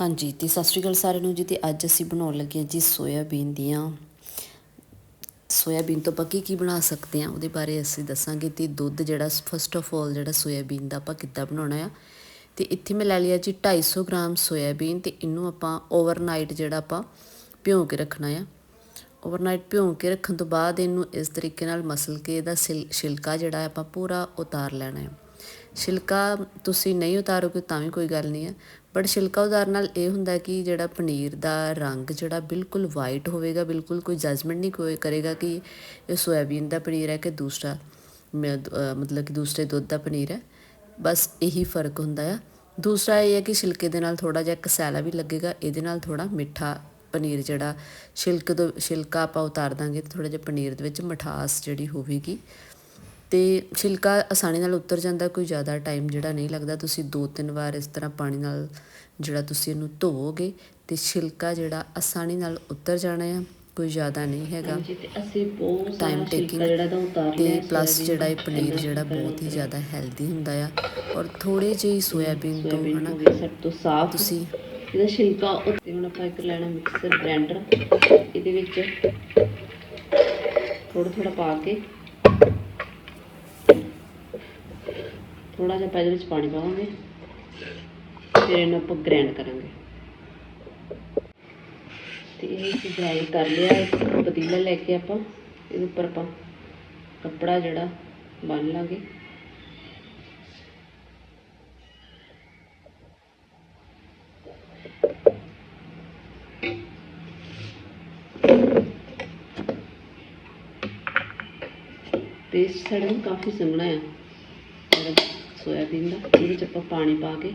ਹਾਂਜੀ, ਤੇ ਸਤਿ ਸ਼੍ਰੀ ਅਕਾਲ ਸਾਰਿਆਂ ਨੂੰ ਜੀ, ਤੇ ਅੱਜ ਅਸੀਂ ਬਣਾਉਣ ਲੱਗੇ ਹਾਂ ਜੀ ਸੋਇਆਬੀਨ ਦੀਆਂ। ਸੋਇਆਬੀਨ ਤੋਂ ਆਪਾਂ ਕੀ ਕੀ ਬਣਾ ਸਕਦੇ ਹਾਂ, ਉਹਦੇ ਬਾਰੇ ਅਸੀਂ ਦੱਸਾਂਗੇ। ਤੇ ਦੁੱਧ ਜਿਹੜਾ ਫਸਟ ਆਫ ਆਲ ਜਿਹੜਾ ਸੋਇਆਬੀਨ ਦਾ ਆਪਾਂ ਕਿੱਦਾਂ ਬਣਾਉਣਾ ਆ। ਤੇ ਇੱਥੇ ਮੈਂ ਲੈ ਲਿਆ ਜੀ 250 ਗ੍ਰਾਮ ਸੋਇਆਬੀਨ, ਤੇ ਇਹਨੂੰ ਆਪਾਂ ਓਵਰਨਾਈਟ ਜਿਹੜਾ ਆਪਾਂ ਭਿਓ ਕੇ ਰੱਖਣਾ ਆ। ਓਵਰਨਾਈਟ ਭਿਓ ਕੇ ਰੱਖਣ ਤੋਂ ਬਾਅਦ ਇਹਨੂੰ ਇਸ ਤਰੀਕੇ ਨਾਲ ਮਸਲ ਕੇ ਇਹਦਾ ਛਿਲ- ਛਿਲਕਾ ਜਿਹੜਾ ਆਪਾਂ ਪੂਰਾ ਉਤਾਰ ਲੈਣਾ ਹੈ ਛਿਲਕਾ ਤੁਸੀਂ ਨਹੀਂ ਉਤਾਰੋਗੇ ਤਾਂ ਵੀ ਕੋਈ ਗੱਲ ਨਹੀਂ ਹੈ। ਬਟ ਛਿਲਕਾ ਉਤਾਰਨ ਨਾਲ ਇਹ ਹੁੰਦਾ ਕਿ ਜਿਹੜਾ ਪਨੀਰ ਦਾ ਰੰਗ ਜਿਹੜਾ ਬਿਲਕੁਲ ਵਾਈਟ ਹੋਵੇਗਾ, ਬਿਲਕੁਲ ਕੋਈ ਜਜਮੈਂਟ ਨਹੀਂ ਕੋਈ ਕਰੇਗਾ ਕਿ ਇਹ ਸੋਇਆਬੀਨ ਦਾ ਪਨੀਰ ਹੈ ਕਿ ਦੂਸਰਾ, ਮ- ਮਤਲਬ ਕਿ ਦੂਸਰੇ ਦੁੱਧ ਦਾ ਪਨੀਰ ਹੈ। ਬਸ ਇਹੀ ਫ਼ਰਕ ਹੁੰਦਾ ਆ। ਦੂਸਰਾ ਇਹ ਹੈ ਕਿ ਛਿਲਕੇ ਦੇ ਨਾਲ ਥੋੜਾ ਜਿਹਾ ਕਸੈਲਾ ਵੀ ਲੱਗੇਗਾ, ਇਹਦੇ ਨਾਲ ਥੋੜਾ ਮਿੱਠਾ ਪਨੀਰ ਜਿਹੜਾ ਛਿਲਕ ਤੋਂ, ਛਿਲਕਾ ਆਪਾਂ ਉਤਾਰ ਦਾਂਗੇ ਤੇ ਥੋੜਾ ਜਿਹਾ ਪਨੀਰ ਦੇ ਵਿੱਚ ਮਠਾਸ ਜਿਹੜੀ ਹੋਵੇਗੀ। ਤੇ ਛਿਲਕਾ ਆਸਾਨੀ ਨਾਲ ਉਤਰ ਜਾਂਦਾ ਕੋਈ ਜ਼ਿਆਦਾ ਟਾਈਮ ਜਿਹੜਾ ਨਹੀਂ ਲੱਗਦਾ। ਤੁਸੀਂ ਦੋ ਤਿੰਨ ਵਾਰ ਇਸ ਤਰ੍ਹਾਂ ਪਾਣੀ ਨਾਲ ਜਿਹੜਾ ਤੁਸੀਂ ਇਹਨੂੰ ਧੋਵੋਗੇ ਤੇ ਛਿਲਕਾ ਜਿਹੜਾ ਆਸਾਨੀ ਨਾਲ ਉਤਰ ਜਾਣਾ ਆ ਕੋਈ ਜ਼ਿਆਦਾ ਨਹੀਂ ਹੈਗਾ। ਟਾਈਮ ਟੇਕਿੰਗ ਤਾਂ ਉਤਾਰ ਤੇ ਲਿਆ ਪਲੱਸ ਜਿਹੜਾ ਇਹ। ਪਨੀਰ ਜਿਹੜਾ ਬਹੁਤ ਹੀ ਜ਼ਿਆਦਾ ਹੈਲਦੀ ਹੁੰਦਾ ਆ। ਔਰ ਥੋੜੇ ਜਿਹੀ ਸੋਇਆਬੀਨ ਤੋਂ ਹਨਾ ਸਭ ਤੋਂ ਸਾਫ਼। ਤੁਸੀਂ ਇਹਦਾ ਛਿਲਕਾ ਉੱਤੇ ਹੁਣ ਆਪਾਂ ਇੱਕ ਲੈਣਾ ਮਿਕਸਰ ਗ੍ਰਾਈਂਡਰ ਇਹਦੇ ਵਿੱਚ ਥੋੜਾ ਥੋੜਾ ਪਾ ਕੇ ਥੋੜਾ ਜਿਹਾ ਪਹਿਲੇ ਵਿੱਚ ਪਾਣੀ ਪਾਵਾਂਗੇ। ਫਿਰ ਇਹਨੂੰ ਆਪਾਂ ਗ੍ਰਾਈਂਡ ਕਰਾਂਗੇ। ਤੇ ਇਹ ਗ੍ਰਾਈਂਡ ਕਰ ਲਿਆ, ਇੱਕ ਪਤੀਲਾ ਲੈ ਕੇ ਆਪਾਂ, ਇਹਦੇ ਉੱਪਰ ਆਪਾਂ ਕੱਪੜਾ ਜਿਹੜਾ ਬੰਨ ਲਾਂਗੇ। ਪੇਸਟ ਸਾਡਾ ਨਾ ਕਾਫੀ ਸੰਘਣਾ ਆ। ਸੋਇਆਬੀਨ ਦਾ ਇਹਦੇ ਵਿੱਚ ਆਪਾਂ ਪਾਣੀ ਪਾ ਕੇ।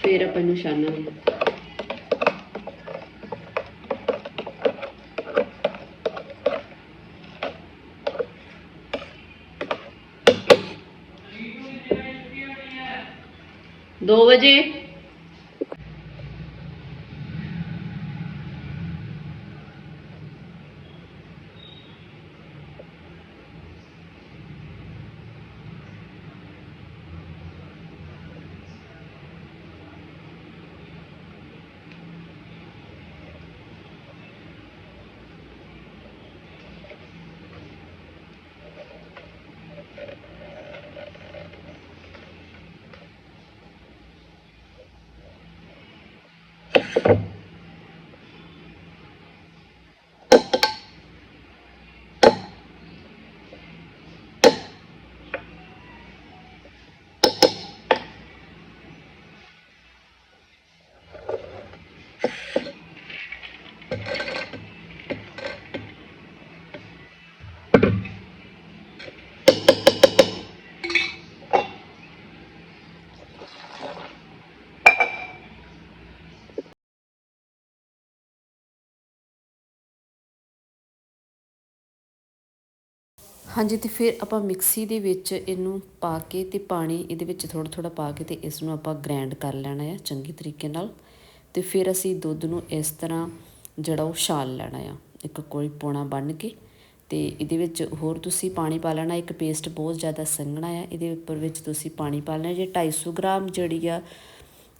ਫਿਰ ਆਪਾਂ ਇਹਨੂੰ ਛਾਨਾਂਗੇ। ਦੋ ਵਜੇ you ਹਾਂਜੀ, ਤੇ ਫਿਰ ਆਪਾਂ ਮਿਕਸੀ ਦੇ ਵਿੱਚ ਇਹਨੂੰ ਪਾ ਕੇ ਤੇ ਪਾਣੀ ਇਹਦੇ ਵਿੱਚ ਥੋੜਾ ਥੋੜਾ ਪਾ ਕੇ ਤੇ ਇਸ ਨੂੰ ਆਪਾਂ ਗ੍ਰਾਈਂਡ ਕਰ ਲੈਣਾ ਹੈ ਚੰਗੀ ਤਰੀਕੇ ਨਾਲ। ਤੇ ਫਿਰ ਅਸੀਂ ਦੁੱਧ ਨੂੰ ਇਸ ਤਰ੍ਹਾਂ ਜਿਹੜਾ ਉਹ ਛਾਲ ਲੈਣਾ ਆ, ਇੱਕ ਕੋਈ ਪੋਣਾ ਬੰਨ ਕੇ। ਤੇ ਇਹਦੇ ਵਿੱਚ ਹੋਰ ਤੁਸੀਂ ਪਾਣੀ ਪਾ ਲੈਣਾ, ਇੱਕ ਪੇਸਟ ਬਹੁਤ ਜ਼ਿਆਦਾ ਸੰਘਣਾ ਆ, ਇਹਦੇ ਉੱਪਰ ਵਿੱਚ ਤੁਸੀਂ ਪਾਣੀ ਪਾ ਲੈਣਾ, ਜੇ 250 ਗ੍ਰਾਮ ਜਿਹੜੀ ਆ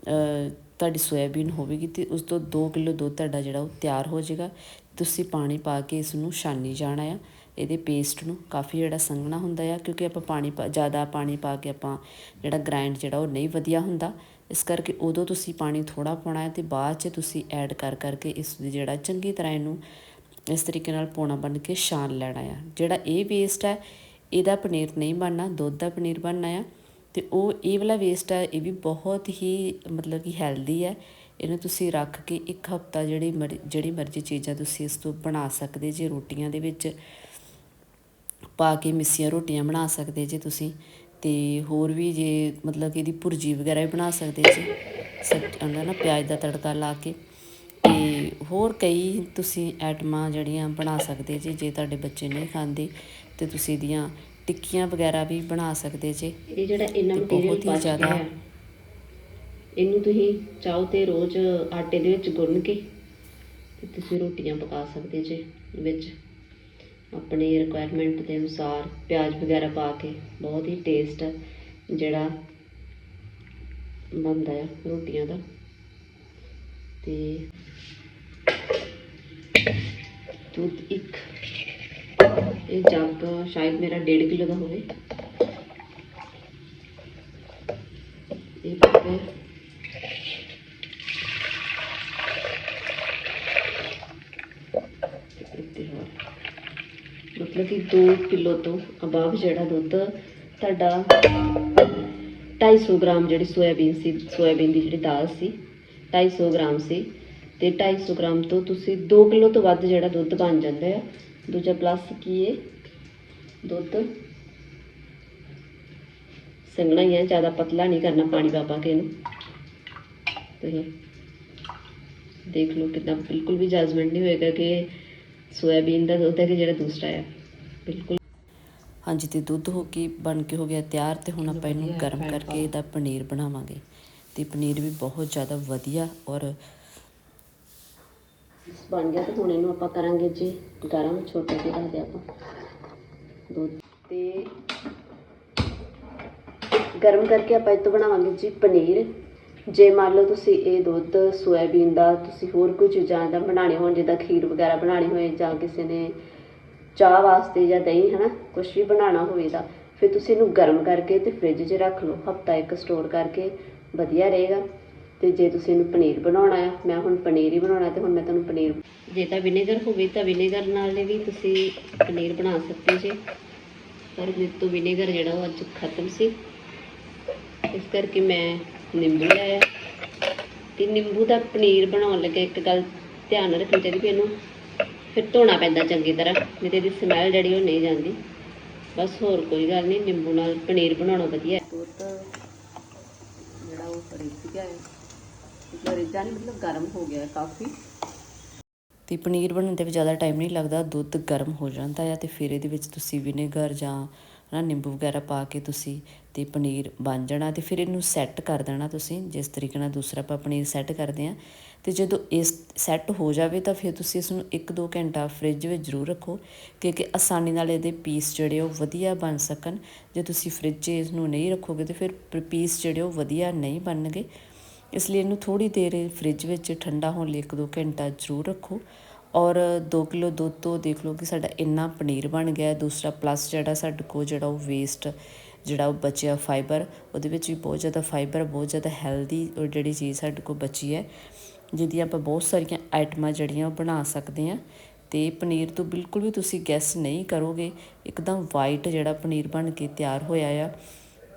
ਤੁਹਾਡੀ ਸੋਇਆਬੀਨ ਹੋਵੇਗੀ ਤੇ ਉਸ ਤੋਂ 2 ਕਿਲੋ ਦੁੱਧ ਤੁਹਾਡਾ ਜਿਹੜਾ ਉਹ ਤਿਆਰ ਹੋ ਜਾਏਗਾ। ਤੁਸੀਂ ਪਾਣੀ ਪਾ ਕੇ ਇਸ ਨੂੰ ਛਾਨੀ ਜਾਣਾ ਆ। ਇਹਦੇ ਪੇਸਟ ਨੂੰ ਕਾਫੀ ਜਿਹੜਾ ਸੰਘਣਾ ਹੁੰਦਾ ਆ, ਕਿਉਂਕਿ ਆਪਾਂ ਪਾਣੀ ਪਾ- ਜ਼ਿਆਦਾ ਪਾਣੀ ਪਾ ਕੇ ਆਪਾਂ ਜਿਹੜਾ ਗ੍ਰਾਈਂਡ ਜਿਹੜਾ ਉਹ ਨਹੀਂ ਵਧੀਆ ਹੁੰਦਾ। ਇਸ ਕਰਕੇ ਉਦੋਂ ਤੁਸੀਂ ਪਾਣੀ ਥੋੜਾ ਪਾਉਣਾ ਹੈ ਤੇ ਬਾਅਦ 'ਚ ਤੁਸੀਂ ਐਡ ਕਰ ਕਰਕੇ ਇਸ ਦੀ ਜਿਹੜਾ ਚੰਗੀ ਤਰ੍ਹਾਂ ਇਹਨੂੰ ਇਸ ਤਰੀਕੇ ਨਾਲ ਪੋਣਾ ਬਣ ਕੇ ਛਾਣ ਲੈਣਾ ਆ। ਜਿਹੜਾ ਇਹ ਵੇਸਟ ਹੈ, ਇਹਦਾ ਪਨੀਰ ਨਹੀਂ ਬਣਨਾ, ਦੁੱਧ ਦਾ ਪਨੀਰ ਬਣਨਾ ਆ। ਤੇ ਉਹ ਇਹ ਵਾਲਾ ਵੇਸਟ ਹੈ, ਇਹ ਵੀ ਬਹੁਤ ਹੀ ਮਤਲਬ ਕਿ ਹੈਲਦੀ ਹੈ। ਇਹਨੂੰ ਤੁਸੀਂ ਰੱਖ ਕੇ ਇੱਕ ਹਫਤਾ ਜਿਹੜੀ ਮਰ- ਜਿਹੜੀ ਮਰਜ਼ੀ ਚੀਜ਼ਾਂ ਤੁਸੀਂ ਇਸ ਤੋਂ ਬਣਾ ਸਕਦੇ ਜੇ ਰੋਟੀਆਂ ਦੇ ਵਿੱਚ। ਪਾ ਕੇ ਮਿੱਸੀਆਂ ਰੋਟੀਆਂ ਬਣਾ ਸਕਦੇ ਜੇ ਤੁਸੀਂ ਤੇ ਹੋਰ ਵੀ ਜੇ ਮਤਲਬ ਕਿ ਇਹਦੀ ਭੁਰਜੀ ਵਗੈਰਾ ਵੀ ਬਣਾ ਸਕਦੇ ਜੇ ਉਹਨਾਂ ਨਾ ਪਿਆਜ਼ ਦਾ ਤੜਕਾ ਲਾ ਕੇ ਤੇ ਹੋਰ ਕਈ ਤੁਸੀਂ ਆਈਟਮਾਂ ਜਿਹੜੀਆਂ ਬਣਾ ਸਕਦੇ ਜੇ ਜੇ ਤੁਹਾਡੇ ਬੱਚੇ ਨਹੀਂ ਖਾਂਦੇ ਤੇ ਤੁਸੀਂ ਇਹਦੀਆਂ ਟਿੱਕੀਆਂ ਵਗੈਰਾ ਵੀ ਬਣਾ ਸਕਦੇ ਜੇ ਇਹ ਜਿਹੜਾ ਤੇ ਮਟੀਰੀਅਲ ਬਹੁਤ ਹੀ ਜ਼ਿਆਦਾ- ਇਹਨੂੰ ਤੁਸੀਂ ਚਾਹੋ ਤੇ ਰੋਜ਼ ਆਟੇ ਦੇ ਵਿੱਚ ਗੁੰਨ ਕੇ ਤੇ ਤੁਸੀਂ ਰੋਟੀਆਂ ਪਕਾ ਸਕਦੇ ਜੇ ਵਿੱਚ। ਆਪਣੀ ਰਿਕੁਆਇਰਮੈਂਟ ਦੇ ਅਨੁਸਾਰ ਪਿਆਜ਼ ਵਗੈਰਾ ਪਾ ਕੇ ਬਹੁਤ ਹੀ ਟੇਸਟ ਜਿਹੜਾ ਬਣਦਾ ਆ ਰੋਟੀਆਂ ਦਾ। ਤੇ ਦੁੱਧ ਇੱਕ, ਇਹ ਜੱਗ ਸ਼ਾਇਦ ਮੇਰਾ 1.5 ਕਿਲੋ ਦਾ ਹੋਵੇ ਇਹ ਪੱਪੇ ਇੱਥੇ ਹੋਰ ਮਤਲਬ ਕਿ 2 ਕਿਲੋ ਤੋਂ ਅਬਾਵ ਜਿਹੜਾ ਦੁੱਧ ਤੁਹਾਡਾ 250 ਗ੍ਰਾਮ ਜਿਹੜੀ ਸੋਇਆਬੀਨ ਸੀ, ਸੋਇਆਬੀਨ ਦੀ ਜਿਹੜੀ ਦਾਲ ਸੀ 250 ਗ੍ਰਾਮ ਸੀ ਤੇ 250 ਗ੍ਰਾਮ ਤੋਂ ਤੁਸੀਂ 2 ਕਿਲੋ ਤੋਂ ਵੱਧ ਜਿਹੜਾ ਦੁੱਧ ਬਣ ਜਾਂਦਾ ਹੈ ਦੂਜਾ ਪਲੱਸ ਕੀ ਹੈ ਦੁੱਧ। ਸੰਘਣਾ ਹੀ ਹੈ ਜ਼ਿਆਦਾ ਪਤਲਾ ਨਹੀਂ ਕਰਨਾ ਪਾਣੀ ਪਾ ਪਾ ਕੇ ਇਹਨੂੰ ਤੁਸੀਂ ਦੇਖ ਲਓ ਕਿਦਾਂ ਬਿਲਕੁਲ ਵੀ ਜਜਮੈਂਟ ਨਹੀਂ ਹੋਏਗਾ ਕਿ ਸੋਇਆਬੀਨ ਦਾ ਦੁੱਧ ਹੈ ਕਿ ਜਿਹੜਾ ਦੂਸਰਾ ਹੈ ਬਿਲਕੁਲ। ਹਾਂਜੀ ਤੇ ਦੁੱਧ ਹੋ ਕੇ ਬਣ ਕੇ ਹੋ ਗਿਆ ਤਿਆਰ ਤੇ ਹੁਣ ਆਪਾਂ ਇਹਨੂੰ ਗਰਮ ਕਰਕੇ ਇਹਦਾ ਪਨੀਰ ਬਣਾਵਾਂਗੇ। ਤੇ ਪਨੀਰ ਵੀ ਬਹੁਤ ਜ਼ਿਆਦਾ ਵਧੀਆ ਔਰ ਬਣ ਗਿਆ ਤੇ ਹੁਣ ਇਹਨੂੰ ਆਪਾਂ ਕਰਾਂਗੇ ਜੀ ਗਰਮ ਛੋਟੇ ਜਿਹੇ ਰੱਖਦੇ ਆਪਾਂ। ਦੁੱਧ ਤੇ ਗਰਮ ਕਰਕੇ ਆਪਾਂ ਇਹ ਤੋਂ ਬਣਾਵਾਂਗੇ ਜੀ ਪਨੀਰ। ਜੇ ਮੰਨ ਲਓ ਤੁਸੀਂ ਇਹ ਦੁੱਧ ਸੋਇਆਬੀਨ ਦਾ ਤੁਸੀਂ ਹੋਰ ਕੋਈ ਚੀਜ਼ਾਂ ਦਾ ਬਣਾਉਣੇ ਹੋਣ ਜਿੱਦਾਂ ਖੀਰ ਵਗੈਰਾ ਬਣਾਉਣੀ ਹੋਏ ਜਾਂ ਕਿਸੇ ਨੇ ਚਾਹ ਵਾਸਤੇ ਜਾਂ ਦਹੀਂ, ਹਨਾ ਕੁਝ ਵੀ ਬਣਾਉਣਾ ਹੋਵੇ ਤਾਂ, ਫਿਰ ਤੁਸੀਂ ਇਹਨੂੰ ਗਰਮ ਕਰਕੇ ਤੇ ਫ੍ਰਿਜ 'ਚ ਰੱਖ ਲਓ। ਹਫਤਾ ਇੱਕ ਸਟੋਰ ਕਰਕੇ ਵਧੀਆ ਰਹੇਗਾ। ਤੇ ਜੇ ਤੁਸੀਂ ਇਹਨੂੰ ਪਨੀਰ ਬਣਾਉਣਾ ਆ, ਮੈਂ ਹੁਣ ਪਨੀਰ ਹੀ ਬਣਾਉਣਾ ਤੇ ਹੁਣ ਮੈਂ ਤੁਹਾਨੂੰ ਪਨੀਰ ਜੇ ਤਾਂ ਵਿਨੇਗਰ ਹੋਵੇ ਤਾਂ ਵਿਨੇਗਰ ਨਾਲ ਵੀ ਤੁਸੀਂ ਪਨੀਰ ਬਣਾ ਸਕਦੇ ਜੇ। ਪਰ ਮੇਰੇ ਤੋਂ ਵਿਨੇਗਰ ਜਿਹੜਾ ਉਹ ਅੱਜ ਖਤਮ ਸੀ। ਇਸ ਕਰਕੇ ਮੈਂ ਨਿੰਬੂ ਲਿਆ ਤੇ ਨਿੰਬੂ ਦਾ ਪਨੀਰ ਬਣਾਉਣ ਲੱਗੇ ਇੱਕ ਗੱਲ ਧਿਆਨ ਰੱਖਣੀ ਚਾਹੀਦੀ ਵੀ ਇਹਨੂੰ ਫਿਰ ਧੋਣਾ ਪੈਂਦਾ ਚੰਗੀ ਤਰ੍ਹਾਂ ਨਹੀਂ ਤੇ ਇਹਦੀ ਸਮੈਲ ਜਿਹੜੀ ਉਹ ਨਹੀਂ ਜਾਂਦੀ। ਬਸ ਹੋਰ ਕੋਈ ਗੱਲ ਨਹੀਂ ਨਿੰਬੂ ਨਾਲ ਪਨੀਰ ਬਣਾਉਣਾ ਵਧੀਆ। ਹੈ ਦੁੱਧ ਜਿਹੜਾ ਉਹ ਰਿੱਝ ਗਿਆ ਹੈ। ਮਤਲਬ ਰਿੱਝਾ ਨਹੀਂ ਮਤਲਬ ਗਰਮ ਹੋ ਗਿਆ ਹੈ ਕਾਫੀ। ਤੇ ਪਨੀਰ ਬਣਨ ਦੇ ਵਿੱਚ ਜ਼ਿਆਦਾ ਟਾਈਮ ਨਹੀਂ ਲੱਗਦਾ ਦੁੱਧ ਗਰਮ ਹੋ ਜਾਂਦਾ ਆ ਤੇ ਫਿਰ ਇਹਦੇ ਵਿੱਚ ਤੁਸੀਂ ਵਿਨੇਗਰ ਜਾਂ ਨਾ ਨਿੰਬੂ ਵਗੈਰਾ ਪਾ ਕੇ ਤੁਸੀਂ ਤੇ ਪਨੀਰ ਬਣ ਜਾਣਾ ਤੇ ਫਿਰ ਇਹਨੂੰ ਸੈੱਟ ਕਰ ਦੇਣਾ ਤੁਸੀਂ, ਜਿਸ ਤਰੀਕੇ ਨਾਲ ਦੂਸਰਾ ਆਪਾਂ ਪਨੀਰ ਸੈੱਟ ਕਰਦੇ ਆ ਤੇ ਜਦੋਂ ਇਸ ਸੈੱਟ ਹੋ ਜਾਵੇ ਤਾਂ ਫਿਰ ਤੁਸੀਂ ਇਸ ਨੂੰ 1-2 ਘੰਟਾ ਫ੍ਰਿਜ ਵਿੱਚ ਜ਼ਰੂਰ ਰੱਖੋ, ਕਿਉਂਕਿ ਆਸਾਨੀ ਨਾਲ ਇਹਦੇ ਪੀਸ ਜਿਹੜੇ ਉਹ ਵਧੀਆ ਬਣ ਸਕਣ। ਜੇ ਤੁਸੀਂ ਫ੍ਰਿਜ 'ਚ ਇਸ ਨੂੰ ਨਹੀਂ ਰੱਖੋਗੇ ਤੇ ਫਿਰ ਪੀਸ ਜਿਹੜੇ ਉਹ ਵਧੀਆ ਨਹੀਂ ਬਣਨਗੇ। ਇਸ ਲਈ ਇਹਨੂੰ ਥੋੜੀ ਦੇਰ ਫ੍ਰਿਜ ਵਿੱਚ ਠੰਡਾ ਹੋਣ ਲਈ 1-2 ਘੰਟਾ ਜ਼ਰੂਰ ਰੱਖੋ। ਔਰ 2 ਕਿਲੋ ਦੁੱਧ ਤੋਂ ਦੇਖ ਲਓ ਕਿ ਸਾਡਾ ਇੰਨਾ ਪਨੀਰ ਬਣ ਗਿਆ, ਦੂਸਰਾ ਪਲੱਸ ਜਿਹੜਾ ਸਾਡੇ ਕੋਲ ਜਿਹੜਾ ਉਹ ਵੇਸਟ ਜਿਹੜਾ ਉਹ ਬਚਿਆ ਫਾਈਬਰ ਉਹਦੇ ਵਿੱਚ ਵੀ ਬਹੁਤ ਜ਼ਿਆਦਾ ਫਾਈਬਰ ਬਹੁਤ ਜ਼ਿਆਦਾ ਹੈਲਦੀ ਜਿਹੜੀ ਚੀਜ਼ ਸਾਡੇ ਕੋਲ ਬਚੀ ਹੈ ਜਿਹਦੀ ਆਪਾਂ ਬਹੁਤ ਸਾਰੀਆਂ ਆਈਟਮਾਂ ਜਿਹੜੀਆਂ ਉਹ ਬਣਾ ਸਕਦੇ ਹਾਂ ਤੇ ਪਨੀਰ ਤੋਂ ਬਿਲਕੁਲ ਵੀ ਤੁਸੀਂ ਗੈਸ ਨਹੀਂ ਕਰੋਗੇ, ਇੱਕਦਮ ਵਾਈਟ ਜਿਹੜਾ ਪਨੀਰ ਬਣ ਕੇ ਤਿਆਰ ਹੋਇਆ ਆ,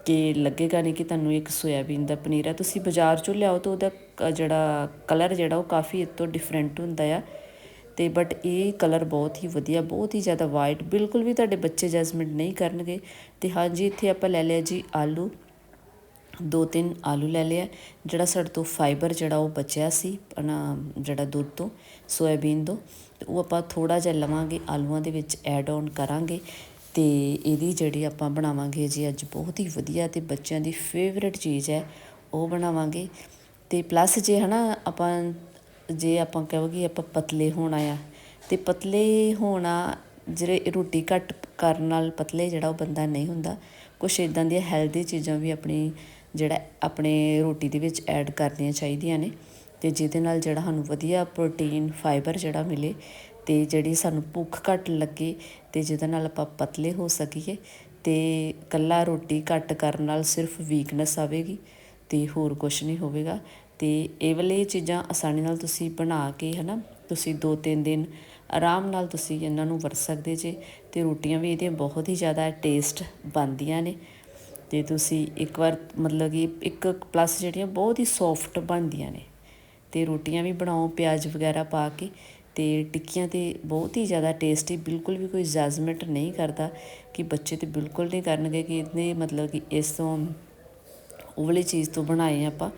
ਕਿ ਲੱਗੇਗਾ ਨਹੀਂ ਕਿ ਤੁਹਾਨੂੰ ਇੱਕ ਸੋਇਆਬੀਨ ਦਾ ਪਨੀਰ ਹੈ, ਤੁਸੀਂ ਬਾਜ਼ਾਰ ਚੋਂ ਲਿਆਓ ਤਾਂ ਉਹਦਾ ਕ- ਜਿਹੜਾ ਕਲਰ ਜਿਹੜਾ ਉਹ ਕਾਫੀ ਇਹ ਤੋਂ ਡਿਫਰੈਂਟ ਹੁੰਦਾ ਆ। ਤੇ ਬਟ ਇਹ ਕਲਰ ਬਹੁਤ ਹੀ ਵਧੀਆ, ਬਹੁਤ ਹੀ ਜ਼ਿਆਦਾ ਵਾਈਟ ਬਿਲਕੁਲ ਵੀ ਤੁਹਾਡੇ ਬੱਚੇ ਜਜਮੈਂਟ ਨਹੀਂ ਕਰਨਗੇ। ਤੇ ਹਾਂਜੀ, ਇੱਥੇ ਆਪਾਂ ਲੈ ਲਿਆ ਜੀ ਆਲੂ। ਦੋ ਤਿੰਨ ਆਲੂ ਲੈ ਲਿਆ। ਜਿਹੜਾ ਸਾਡੇ ਤੋਂ ਫਾਈਬਰ ਜਿਹੜਾ ਉਹ ਬਚਿਆ ਸੀ ਨਾ ਜਿਹੜਾ ਦੁੱਧ ਤੋਂ ਸੋਇਆਬੀਨ ਤੋਂ, ਤੇ ਉਹ ਆਪਾਂ ਥੋੜਾ ਜਿਹਾ ਲਵਾਂਗੇ, ਆਲੂਆਂ ਦੇ ਵਿੱਚ ਐਡ ਆਨ ਕਰਾਂਗੇ। ਤੇ ਇਹਦੀ ਜਿਹੜੀ ਆਪਾਂ ਬਣਾਵਾਂਗੇ ਜੀ ਅੱਜ ਬਹੁਤ ਹੀ ਵਧੀਆ ਤੇ ਬੱਚਿਆਂ ਦੀ ਫੇਵਰੇਟ ਚੀਜ਼ ਹੈ, ਉਹ ਬਣਾਵਾਂਗੇ। ਤੇ ਪਲੱਸ ਜੇ ਹਨਾ ਆਪਾਂ ਜੇ ਆਪਾਂ ਕਹੋਗੇ ਆਪਾਂ ਪਤਲੇ ਹੋਣਾ ਆ, ਤੇ ਪਤਲੇ ਹੋਣਾ ਜਿਹੜੇ ਰੋਟੀ ਘੱਟ ਕਰਨ ਨਾਲ ਪਤਲੇ ਜਿਹੜਾ ਉਹ ਬੰਦਾ ਨਹੀਂ ਹੁੰਦਾ। ਕੁਛ ਇਦਾਂ ਦੀਆਂ ਹੈਲਦੀ ਚੀਜ਼ਾਂ ਵੀ ਆਪਣੀ ਜਿਹੜਾ ਆਪਣੇ ਰੋਟੀ ਦੇ ਵਿੱਚ ਐਡ ਕਰਨੀਆਂ ਚਾਹੀਦੀਆਂ ਨੇ, ਤੇ ਜਿਹਦੇ ਨਾਲ ਜਿਹੜਾ ਸਾਨੂੰ ਵਧੀਆ ਪ੍ਰੋਟੀਨ ਫਾਈਬਰ ਜਿਹੜਾ ਮਿਲੇ, ਤੇ ਜਿਹੜੀ ਸਾਨੂੰ ਭੁੱਖ ਘੱਟ ਲੱਗੇ, ਤੇ ਜਿਹਦੇ ਨਾਲ ਆਪਾਂ ਪਤਲੇ ਹੋ ਸਕੀਏ, ਤੇ ਕੱਲਾ ਰੋਟੀ ਘੱਟ ਕਰਨ ਨਾਲ ਸਿਰਫ ਵੀਕਨੈਸ ਆਵੇਗੀ, ਤੇ ਹੋਰ ਕੁਝ ਨਹੀਂ ਹੋਵੇਗਾ। ਤੇ ਇਹ ਵਾਲੇ ਚੀਜ਼ਾਂ ਆਸਾਨੀ ਨਾਲ ਤੁਸੀਂ ਬਣਾ ਕੇ, ਹਨਾ, ਤੁਸੀਂ 2-3 ਦਿਨ ਆਰਾਮ ਨਾਲ ਤੁਸੀਂ ਇਹਨਾਂ ਨੂੰ ਵਰਤ ਸਕਦੇ ਜੇ ਤੇ ਰੋਟੀਆਂ ਵੀ ਇਹਦੀਆਂ ਬਹੁਤ ਹੀ ਜ਼ਿਆਦਾ ਟੇਸਟ ਬਣਦੀਆਂ ਨੇ। ਤੇ ਤੁਸੀਂ ਇੱਕ ਵਾਰ ਮਤਲਬ ਕਿ ਇੱਕ ਪਲੱਸ ਜਿਹੜੀਆਂ ਬਹੁਤ ਹੀ ਸੌਫਟ ਬਣਦੀਆਂ ਨੇ। ਤੇ ਰੋਟੀਆਂ ਵੀ ਬਣਾਓ, ਪਿਆਜ਼ ਵਗੈਰਾ ਪਾ ਕੇ ਤੇ ਟਿੱਕੀਆਂ ਤੇ ਬਹੁਤ ਹੀ ਜ਼ਿਆਦਾ ਟੇਸਟੀ, ਬਿਲਕੁਲ ਵੀ ਕੋਈ ਜਜਮੈਂਟ ਨਹੀਂ ਕਰਦਾ ਕਿ ਬੱਚੇ ਤੇ ਬਿਲਕੁਲ ਨਹੀਂ ਕਰਨਗੇ ਕਿ ਇਹਨੇ ਮਤਲਬ ਕਿ ਇਸ ਤੋਂ ਉਹ ਵਾਲੀ ਚੀਜ਼ ਤੋਂ ਬਣਾਏ ਆਪਾਂ।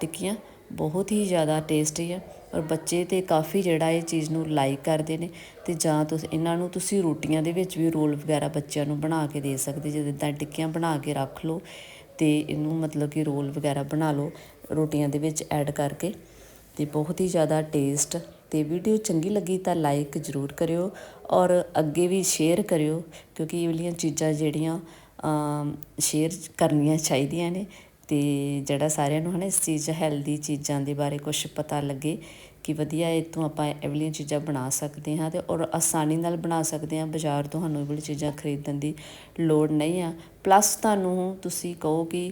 ਟਿੱਕੀਆਂ ਬਹੁਤ ਹੀ ਜ਼ਿਆਦਾ ਟੇਸਟੀ ਆ ਔਰ ਬੱਚੇ ਤੇ ਕਾਫੀ ਜਿਹੜਾ ਇਹ ਚੀਜ਼ ਨੂੰ ਲਾਈਕ ਕਰਦੇ ਨੇ ਤੇ ਜਾਂ ਤੁਸੀਂ, ਇਹਨਾਂ ਨੂੰ ਤੁਸੀਂ ਰੋਟੀਆਂ ਦੇ ਵਿੱਚ ਵੀ ਰੋਲ ਵਗੈਰਾ ਬੱਚਿਆਂ ਨੂੰ ਬਣਾ ਕੇ ਦੇ ਸਕਦੇ ਜੇ ਜਿੱਦਾਂ ਟਿੱਕੀਆਂ ਬਣਾ ਕੇ ਰੱਖ ਲਓ ਤੇ ਇਹਨੂੰ ਮਤਲਬ ਕਿ ਰੋਲ ਵਗੈਰਾ ਬਣਾ ਲਓ ਰੋਟੀਆਂ ਦੇ ਵਿੱਚ ਐਡ ਕਰਕੇ ਤੇ ਬਹੁਤ ਹੀ ਜ਼ਿਆਦਾ ਟੇਸਟ ਤੇ ਵੀਡੀਓ ਚੰਗੀ ਲੱਗੀ ਤਾਂ ਲਾਈਕ ਜ਼ਰੂਰ ਕਰਿਓ ਔਰ ਅੱਗੇ ਵੀ ਸ਼ੇਅਰ ਕਰਿਓ ਕਿਉਂਕਿ ਇਹ ਵਾਲੀਆਂ ਚੀਜ਼ਾਂ ਜਿਹੜੀਆਂ ਸ਼ੇਅਰ ਕਰਨੀਆਂ ਚਾਹੀਦੀਆਂ ਨੇ ਤੇ ਜਿਹੜਾ ਸਾਰਿਆਂ ਨੂੰ ਹਨਾ ਇਸ ਚੀਜ਼ ਹੈਲਦੀ ਚੀਜ਼ਾਂ ਦੇ ਬਾਰੇ ਕੁਝ ਪਤਾ ਲੱਗੇ ਕਿ ਵਧੀਆ ਇਹ ਤੋਂ ਆਪਾਂ ਇਹ ਵਾਲੀਆਂ ਚੀਜ਼ਾਂ ਬਣਾ ਸਕਦੇ ਹਾਂ ਤੇ ਔਰ ਆਸਾਨੀ ਨਾਲ ਬਣਾ ਸਕਦੇ ਹਾਂ, ਬਾਜ਼ਾਰ ਤੋਂ ਸਾਨੂੰ ਇਹ ਵਾਲੀ ਚੀਜ਼ਾਂ ਖਰੀਦਣ ਦੀ ਲੋੜ ਨਹੀਂ ਆ। ਪਲੱਸ ਤੁਹਾਨੂੰ ਤੁਸੀਂ ਕਹੋ ਕਿ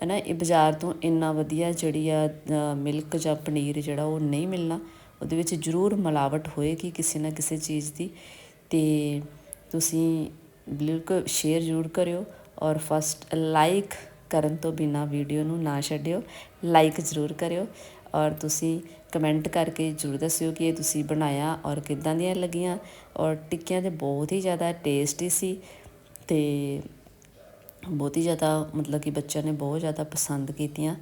ਹੈ ਨਾ ਇਹ ਬਾਜ਼ਾਰ ਤੋਂ ਇੰਨਾ ਵਧੀਆ ਜਿਹੜੀ ਆ ਮਿਲਕ ਜਾਂ ਪਨੀਰ ਜਿਹੜਾ ਉਹ ਨਹੀਂ ਮਿਲਣਾ, ਉਹਦੇ ਵਿੱਚ ਜ਼ਰੂਰ ਮਿਲਾਵਟ ਹੋਏਗੀ ਕਿਸੇ ਨਾ ਕਿਸੇ ਚੀਜ਼ ਦੀ। ਤੇ ਤੁਸੀਂ ਬਿਲਕੁਲ ਸ਼ੇਅਰ ਜ਼ਰੂਰ ਕਰਿਓ ਔਰ ਫਸਟ ਲਾਈਕ ਕਰਨ ਤੋਂ ਬਿਨਾ ਵੀਡੀਓ ਨੂੰ ਨਾ ਛੱਡਿਓ ਲਾਈਕ ਜ਼ਰੂਰ ਕਰਿਓ ਔਰ ਤੁਸੀਂ ਕਮੈਂਟ ਕਰਕੇ ਜ਼ਰੂਰ ਦੱਸਿਓ ਕਿ ਇਹ ਤੁਸੀਂ ਬਣਾਇਆ ਔਰ ਕਿੱਦਾਂ ਦੀਆਂ ਲੱਗੀਆਂ ਔਰ ਟਿੱਕੀਆਂ ਤੇ ਬਹੁਤ ਹੀ ਜ਼ਿਆਦਾ ਟੇਸਟੀ ਸੀ ਤੇ ਬਹੁਤ ਹੀ ਜ਼ਿਆਦਾ ਮਤਲਬ ਕਿ ਬੱਚਿਆਂ ਨੇ ਬਹੁਤ ਜ਼ਿਆਦਾ ਪਸੰਦ ਕੀਤੀਆਂ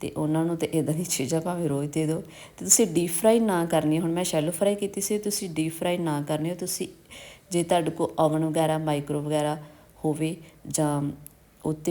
ਤੇ ਉਹਨਾਂ ਨੂੰ ਤੇ ਇਦਾਂ ਦੀ ਚੀਜ਼ਾਂ ਭਾਵੇਂ ਰੋਜ਼ ਦੇ ਦਿਓ ਤੇ ਤੁਸੀਂ ਡੀਪ ਫਰਾਈ ਨਾ ਕਰਨੀ ਹੁਣ ਮੈਂ ਸ਼ੈਲੋ ਫਰਾਈ ਕੀਤੀ ਸੀ, ਤੁਸੀਂ ਡੀਪ ਫਰਾਈ ਨਾ ਕਰਨੀ ਹੋ, ਤੁਸੀਂ ਜੇ ਤੁਹਾਡੇ ਕੋਲ ਓਵਨ ਵਗੈਰਾ ਮਾਈਕਰੋ ਵਗੈਰਾ ਹੋਵੇ ਜਾਂ ਉੱਤੇ